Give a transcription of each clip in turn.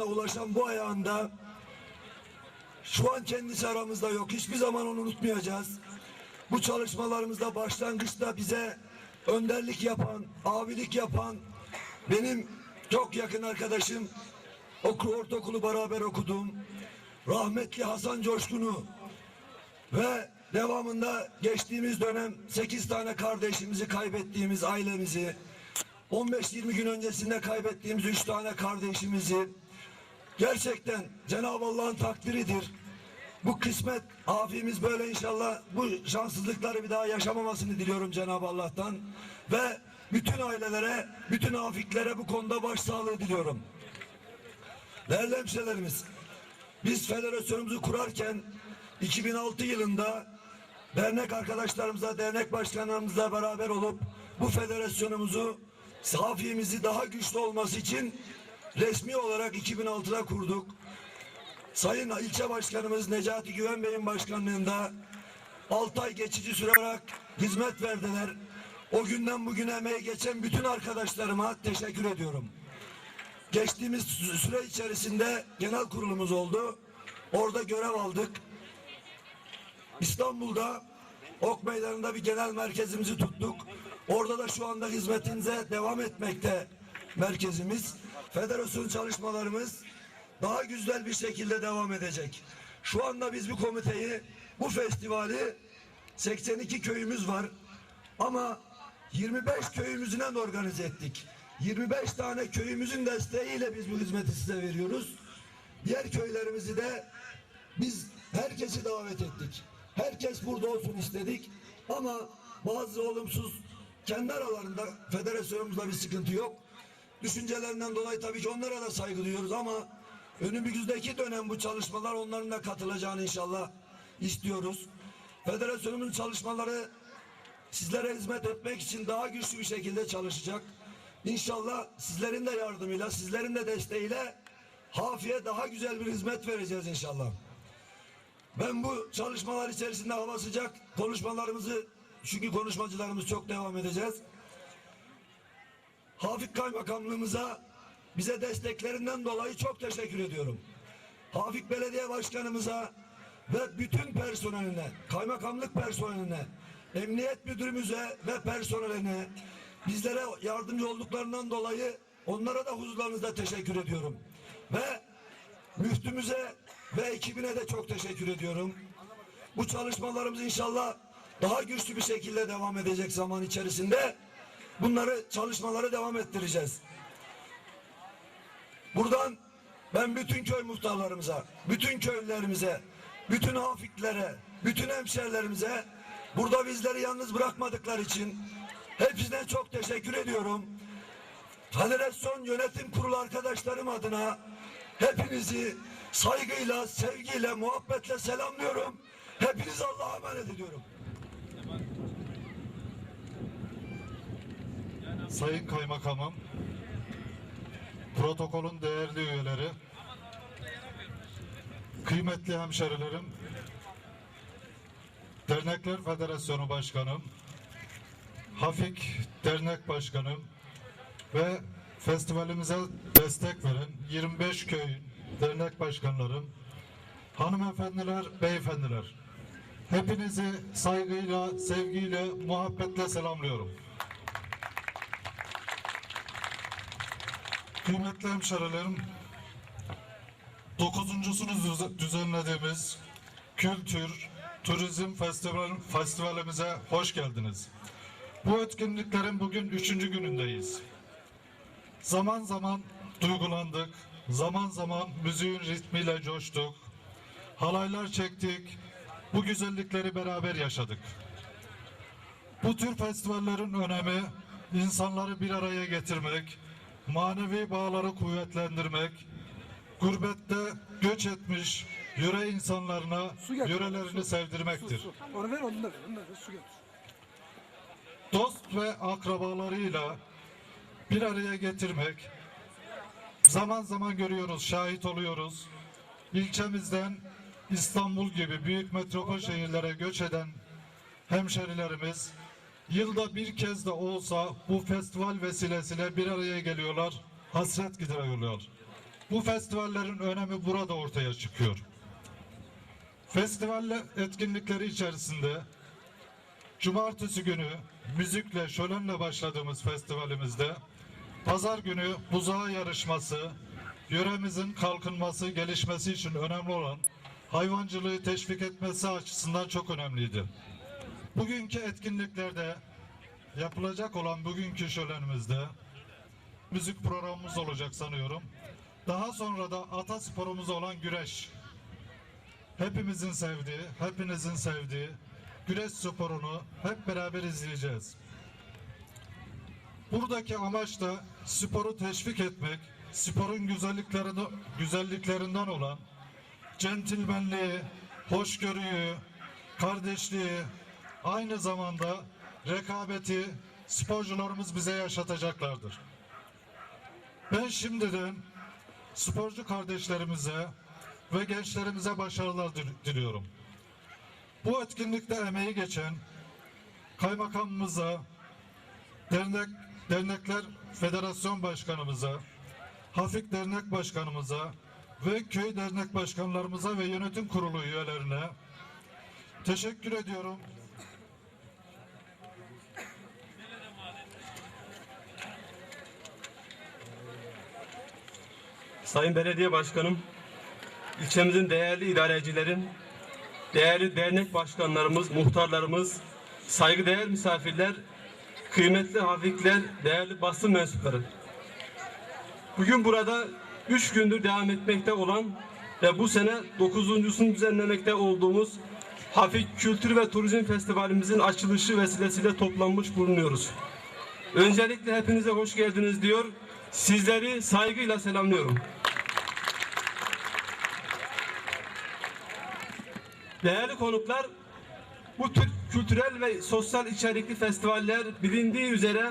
ulaşan bu ayağında şu an kendisi aramızda yok. Hiçbir zaman onu unutmayacağız. Bu çalışmalarımızda başlangıçta bize önderlik yapan, abilik yapan benim çok yakın arkadaşım okul ortaokulu beraber okuduğum rahmetli Hasan Coşkun'u ve devamında geçtiğimiz dönem 8 tane kardeşimizi kaybettiğimiz ailemizi 15-20 gün öncesinde kaybettiğimiz 3 tane kardeşimizi gerçekten Cenab-ı Allah'ın takdiridir. Bu kısmet afimiz böyle inşallah bu şanssızlıkları bir daha yaşamamasını diliyorum Cenab-ı Allah'tan ve bütün ailelere, bütün afiklere bu konuda başsağlığı diliyorum. Değerli hemşehrilerimiz, biz federasyonumuzu kurarken 2006 yılında dernek arkadaşlarımızla, dernek başkanlarımızla beraber olup bu federasyonumuzu safiyemizi daha güçlü olması için resmi olarak 2006'da kurduk. Sayın ilçe başkanımız Necati Güven Bey'in başkanlığında 6 ay geçici süre olarak hizmet verdiler. O günden bugüne emeği geçen bütün arkadaşlarıma teşekkür ediyorum. Geçtiğimiz sü- süre içerisinde genel kurulumuz oldu. Orada görev aldık. İstanbul'da Ok Meydanı'nda bir genel merkezimizi tuttuk. Orada da şu anda hizmetinize devam etmekte merkezimiz. Federasyon çalışmalarımız daha güzel bir şekilde devam edecek. Şu anda biz bu komiteyi, bu festivali 82 köyümüz var. Ama 25 köyümüzden organize ettik. 25 tane köyümüzün desteğiyle biz bu hizmeti size veriyoruz. Diğer köylerimizi de biz herkesi davet ettik. Herkes burada olsun istedik. Ama bazı olumsuz kendi aralarında federasyonumuzda bir sıkıntı yok. Düşüncelerinden dolayı tabii ki onlara da saygı duyuyoruz ama önümüzdeki dönem bu çalışmalar onların da katılacağını inşallah istiyoruz. Federasyonumuzun çalışmaları sizlere hizmet etmek için daha güçlü bir şekilde çalışacak. İnşallah sizlerin de yardımıyla, sizlerin de desteğiyle Hafiye daha güzel bir hizmet vereceğiz inşallah. Ben bu çalışmalar içerisinde hava sıcak konuşmalarımızı çünkü konuşmacılarımız çok devam edeceğiz. Hafik Kaymakamlığımıza bize desteklerinden dolayı çok teşekkür ediyorum. Hafik Belediye Başkanımıza ve bütün personeline, kaymakamlık personeline, emniyet müdürümüze ve personeline bizlere yardımcı olduklarından dolayı onlara da huzurlarınızda teşekkür ediyorum. Ve müftümüze ve ekibine de çok teşekkür ediyorum. Bu çalışmalarımız inşallah daha güçlü bir şekilde devam edecek zaman içerisinde. Bunları çalışmaları devam ettireceğiz. Buradan ben bütün köy muhtarlarımıza, bütün köylülerimize, bütün hafiklere, bütün hemşerilerimize burada bizleri yalnız bırakmadıkları için hepsine çok teşekkür ediyorum. Federasyon Yönetim Kurulu arkadaşlarım adına hepinizi saygıyla, sevgiyle, muhabbetle selamlıyorum. Hepinizi Allah'a emanet ediyorum. Sayın Kaymakamım, protokolün değerli üyeleri, kıymetli hemşerilerim, Dernekler Federasyonu Başkanım, Hafik Dernek Başkanım ve festivalimize destek veren 25 köyün dernek başkanlarım, hanımefendiler, beyefendiler, hepinizi saygıyla, sevgiyle, muhabbetle selamlıyorum. Kıymetli hemşerilerim, dokuzuncusunu düze- düzenlediğimiz Kültür, Turizm Festival, Festivalimize hoş geldiniz. Bu etkinliklerin bugün üçüncü günündeyiz. Zaman zaman duygulandık, zaman zaman müziğin ritmiyle coştuk, halaylar çektik, bu güzellikleri beraber yaşadık. Bu tür festivallerin önemi insanları bir araya getirmek, manevi bağları kuvvetlendirmek, gurbette göç etmiş yöre insanlarına Su getir. yörelerini sevdirmektir. Su, su. Onu ver onu da ver. Onu da ver. Su getir. Dost ve akrabalarıyla bir araya getirmek, zaman zaman görüyoruz, şahit oluyoruz. İlçemizden İstanbul gibi büyük metropol şehirlere göç eden hemşerilerimiz yılda bir kez de olsa bu festival vesilesiyle bir araya geliyorlar, hasret gideriyorlar. bu festivallerin önemi burada ortaya çıkıyor. Festival etkinlikleri içerisinde Cumartesi günü müzikle, şölenle başladığımız festivalimizde Pazar günü buzağı yarışması, yöremizin kalkınması, gelişmesi için önemli olan hayvancılığı teşvik etmesi açısından çok önemliydi. Bugünkü etkinliklerde yapılacak olan bugünkü şölenimizde müzik programımız olacak sanıyorum. Daha sonra da ata sporumuz olan güreş. Hepimizin sevdiği, hepinizin sevdiği güreş sporunu hep beraber izleyeceğiz. Buradaki amaç da sporu teşvik etmek, sporun güzelliklerini, güzelliklerinden olan centilmenliği, hoşgörüyü, kardeşliği, aynı zamanda rekabeti sporcularımız bize yaşatacaklardır. Ben şimdiden sporcu kardeşlerimize ve gençlerimize başarılar dil- diliyorum. Bu etkinlikte emeği geçen kaymakamımıza, dernek dernekler federasyon başkanımıza, Hafik Dernek Başkanımıza ve köy dernek başkanlarımıza ve yönetim kurulu üyelerine teşekkür ediyorum. Sayın Belediye Başkanım, ilçemizin değerli idarecilerin, değerli dernek başkanlarımız, muhtarlarımız, saygıdeğer misafirler, kıymetli hafikler, değerli basın mensupları. Bugün burada üç gündür devam etmekte olan ve bu sene dokuzuncusunu düzenlemekte olduğumuz Hafik Kültür ve Turizm Festivalimizin açılışı vesilesiyle toplanmış bulunuyoruz. Öncelikle hepinize hoş geldiniz diyor. Sizleri saygıyla selamlıyorum. Değerli konuklar, bu tür kültürel ve sosyal içerikli festivaller bilindiği üzere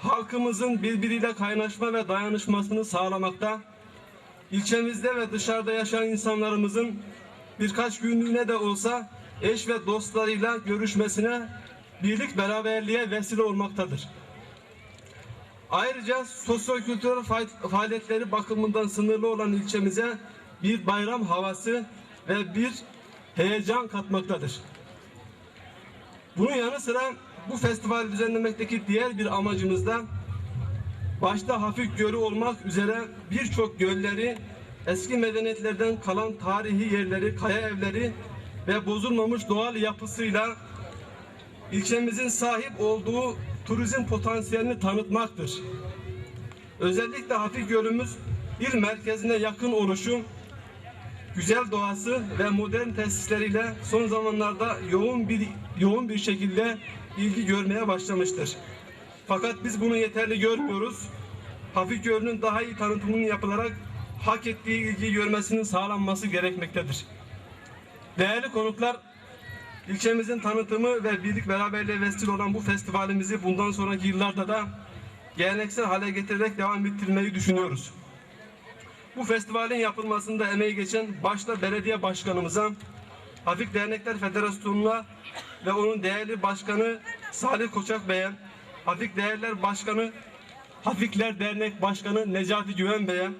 halkımızın birbiriyle kaynaşma ve dayanışmasını sağlamakta, ilçemizde ve dışarıda yaşayan insanlarımızın birkaç günlüğüne de olsa eş ve dostlarıyla görüşmesine, birlik beraberliğe vesile olmaktadır. Ayrıca sosyo-kültürel fa- faaliyetleri bakımından sınırlı olan ilçemize bir bayram havası ve bir heyecan katmaktadır. Bunun yanı sıra bu festivali düzenlemekteki diğer bir amacımız da başta hafif gölü olmak üzere birçok gölleri, eski medeniyetlerden kalan tarihi yerleri, kaya evleri ve bozulmamış doğal yapısıyla ilçemizin sahip olduğu turizm potansiyelini tanıtmaktır. Özellikle Hafif Gölümüz il merkezine yakın oluşu, güzel doğası ve modern tesisleriyle son zamanlarda yoğun bir yoğun bir şekilde ilgi görmeye başlamıştır. Fakat biz bunu yeterli görmüyoruz. Hafif Gölü'nün daha iyi tanıtımının yapılarak hak ettiği ilgi görmesinin sağlanması gerekmektedir. Değerli konuklar, İlçemizin tanıtımı ve birlik beraberliğe vesile olan bu festivalimizi bundan sonraki yıllarda da geleneksel hale getirerek devam ettirmeyi düşünüyoruz. Bu festivalin yapılmasında emeği geçen başta belediye başkanımıza, Hafif Dernekler Federasyonu'na ve onun değerli başkanı Salih Koçak Bey'e, Hafif Değerler Başkanı, Hafikler Dernek Başkanı Necati Güven Bey'e,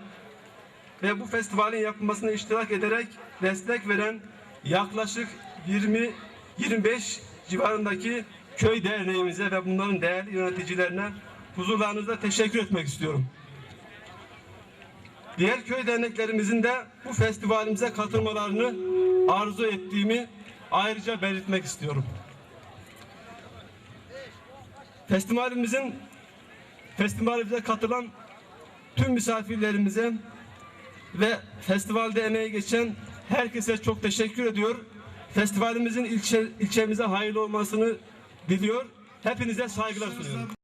ve bu festivalin yapılmasına iştirak ederek destek veren yaklaşık 20 25 civarındaki köy derneğimize ve bunların değerli yöneticilerine huzurlarınızda teşekkür etmek istiyorum. Diğer köy derneklerimizin de bu festivalimize katılmalarını arzu ettiğimi ayrıca belirtmek istiyorum. Festivalimizin festivalimize katılan tüm misafirlerimize ve festivalde emeği geçen herkese çok teşekkür ediyor. Festivalimizin ilçe, ilçemize hayırlı olmasını diliyor. Hepinize saygılar sunuyorum.